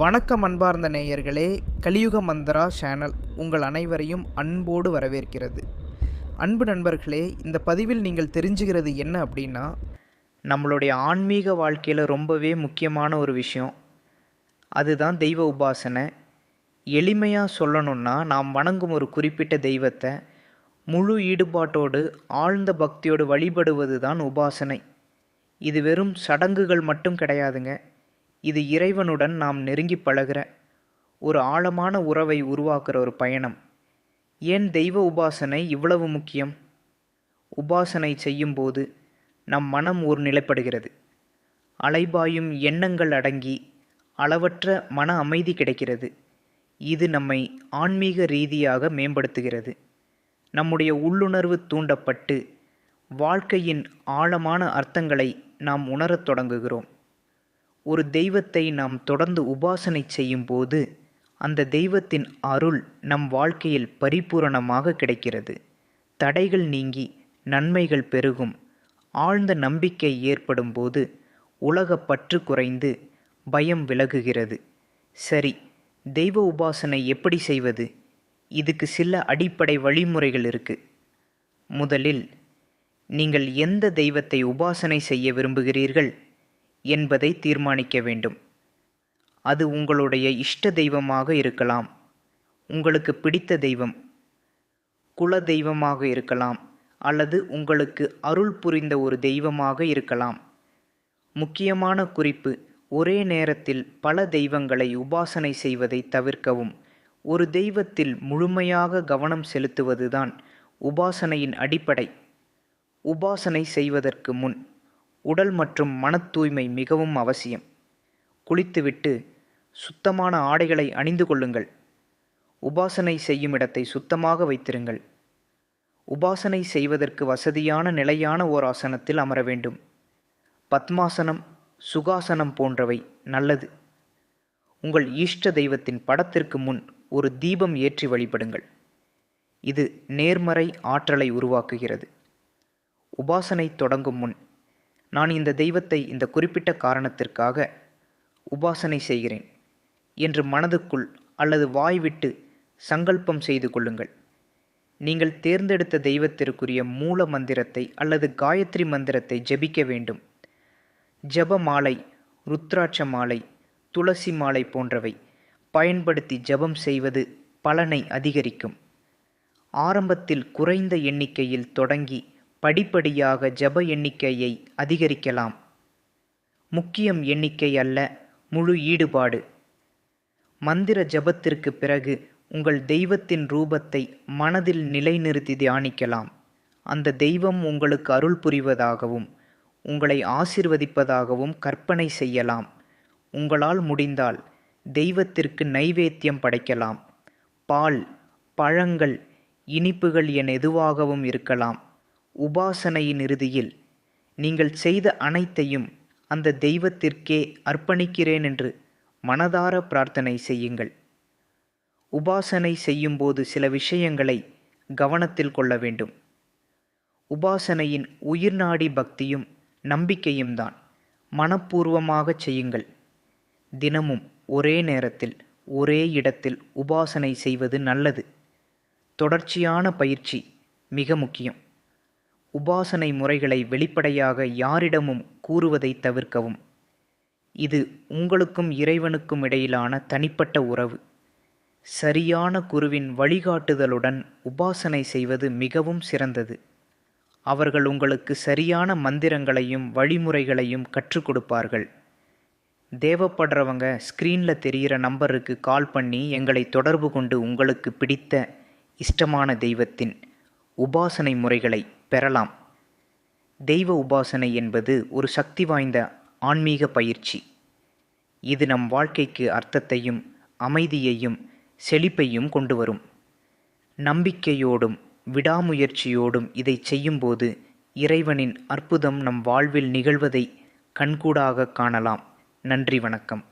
வணக்கம் அன்பார்ந்த நேயர்களே கலியுக மந்திரா சேனல் உங்கள் அனைவரையும் அன்போடு வரவேற்கிறது. அன்பு நண்பர்களே இந்த பதிவில் நீங்கள் தெரிஞ்சுக்கிறது என்ன அப்படின்னா நம்மளுடைய ஆன்மீக வாழ்க்கையில் ரொம்பவே முக்கியமான ஒரு விஷயம். அதுதான் தெய்வ உபாசனை. எளிமையாக சொல்லணும்னா நாம் வணங்கும் ஒரு குறிப்பிட்ட தெய்வத்தை முழு ஈடுபாட்டோடு ஆழ்ந்த பக்தியோடு வழிபடுவது தான் உபாசனை. இது வெறும் சடங்குகள் மட்டும் கிடையாதுங்க. இது இறைவனுடன் நாம் நெருங்கி பழகுற ஒரு ஆழமான உறவை உருவாக்குற ஒரு பயணம். ஏன் தெய்வ உபாசனை இவ்வளவு முக்கியம்? உபாசனை செய்யும்போது நம் மனம் ஒரு நிலைப்படுகிறது. அலைபாயும் எண்ணங்கள் அடங்கி அளவற்ற மன அமைதி கிடைக்கிறது. இது நம்மை ஆன்மீக ரீதியாக மேம்படுத்துகிறது. நம்முடைய உள்ளுணர்வு தூண்டப்பட்டு வாழ்க்கையின் ஆழமான அர்த்தங்களை நாம் உணரத் தொடங்குகிறோம். ஒரு தெய்வத்தை நாம் தொடர்ந்து உபாசனை செய்யும்போது அந்த தெய்வத்தின் அருள் நம் வாழ்க்கையில் பரிபூரணமாக கிடைக்கிறது. தடைகள் நீங்கி நன்மைகள் பெருகும். ஆழ்ந்த நம்பிக்கை ஏற்படும் போது உலக பற்று குறைந்து பயம் விலகுகிறது. சரி தெய்வ உபாசனை எப்படி செய்வது? இதுக்கு சில அடிப்படை வழிமுறைகள் இருக்கு. முதலில் நீங்கள் எந்த தெய்வத்தை உபாசனை செய்ய விரும்புகிறீர்கள்? என்பதை தீர்மானிக்க வேண்டும். அது உங்களுடைய இஷ்ட தெய்வமாக இருக்கலாம். உங்களுக்கு பிடித்த தெய்வம் குல தெய்வமாக இருக்கலாம் அல்லது உங்களுக்கு அருள் புரிந்த ஒரு தெய்வமாக இருக்கலாம். முக்கியமான குறிப்பு ஒரே நேரத்தில் பல தெய்வங்களை உபாசனை செய்வதை தவிர்க்கவும் ஒரு தெய்வத்தில் முழுமையாக கவனம் செலுத்துவதுதான் உபாசனையின் அடிப்படை. உபாசனை செய்வதற்கு முன் உடல் மற்றும் மன தூய்மை மிகவும் அவசியம். குளித்துவிட்டு சுத்தமான ஆடைகளை அணிந்து கொள்ளுங்கள். உபாசனை செய்யும் இடத்தை சுத்தமாக வைத்திருங்கள். உபாசனை செய்வதற்கு வசதியான நிலையான ஓர் ஆசனத்தில் அமர வேண்டும். பத்மாசனம் சுகாசனம் போன்றவை நல்லது. உங்கள் ஈஷ்ட தெய்வத்தின் படத்திற்கு முன் ஒரு தீபம் ஏற்றி வழிபடுங்கள். இது நேர்மறை ஆற்றலை உருவாக்குகிறது. உபாசனை தொடங்கும் முன் நான் இந்த தெய்வத்தை இந்த குறிப்பிட்ட காரணத்திற்காக உபாசனை செய்கிறேன் என்று மனதுக்குள் அல்லது வாய்விட்டு சங்கல்பம் செய்து கொள்ளுங்கள். நீங்கள் தேர்ந்தெடுத்த தெய்வத்திற்குரிய மூல மந்திரத்தை அல்லது காயத்ரி மந்திரத்தை ஜெபிக்க வேண்டும். ஜப மாலை ருத்ராட்ச மாலை துளசி மாலை போன்றவை பயன்படுத்தி ஜபம் செய்வது பலனை அதிகரிக்கும். ஆரம்பத்தில் குறைந்த எண்ணிக்கையில் தொடங்கி படிப்படியாக ஜப எண்ணிக்கையை அதிகரிக்கலாம். முக்கியம் எண்ணிக்கை அல்ல முழு ஈடுபாடு. மந்திர ஜபத்திற்கு பிறகு உங்கள் தெய்வத்தின் ரூபத்தை மனதில் நிலைநிறுத்தி தியானிக்கலாம். அந்த தெய்வம் உங்களுக்கு அருள் புரிவதாகவும் உங்களை ஆசிர்வதிப்பதாகவும் கற்பனை செய்யலாம். உங்களால் முடிந்தால் தெய்வத்திற்கு நைவேத்தியம் படைக்கலாம். பால் பழங்கள் இனிப்புகள் என எதுவாகவும் இருக்கலாம். உபாசனையின் இறுதியில் நீங்கள் செய்த அனைத்தையும் அந்த தெய்வத்திற்கே அர்ப்பணிக்கிறேன் என்று மனதார பிரார்த்தனை செய்யுங்கள். உபாசனை செய்யும்போது சில விஷயங்களை கவனத்தில் கொள்ள வேண்டும். உபாசனையின் உயிர்நாடி பக்தியும் நம்பிக்கையும் தான். மனப்பூர்வமாகச் செய்யுங்கள். தினமும் ஒரே நேரத்தில் ஒரே இடத்தில் உபாசனை செய்வது நல்லது. தொடர்ச்சியான பயிற்சி மிக முக்கியம். உபாசனை முறைகளை வெளிப்படையாக யாரிடமும் கூறுவதை தவிர்க்கவும். இது உங்களுக்கும் இறைவனுக்கும் இடையிலான தனிப்பட்ட உறவு. சரியான குருவின் வழிகாட்டுதலுடன் உபாசனை செய்வது மிகவும் சிறந்தது. அவர்கள் உங்களுக்கு சரியான மந்திரங்களையும் வழிமுறைகளையும் கற்றுக் கொடுப்பார்கள். தேவைப்படுறவங்க ஸ்க்ரீனில் தெரிகிற நம்பருக்கு கால் பண்ணி எங்களை தொடர்பு கொண்டு உங்களுக்கு பிடித்த இஷ்டமான தெய்வத்தின் உபாசனை முறைகளை பெறலாம். தெய்வ உபாசனை என்பது ஒரு சக்தி வாய்ந்த ஆன்மீக பயிற்சி. இது நம் வாழ்க்கைக்கு அர்த்தத்தையும் அமைதியையும் செழிப்பையும் கொண்டு வரும். நம்பிக்கையோடும் விடாமுயற்சியோடும் இதை செய்யும்போது இறைவனின் அற்புதம் நம் வாழ்வில் நிகழ்வதை கண்கூடாக காணலாம். நன்றி வணக்கம்.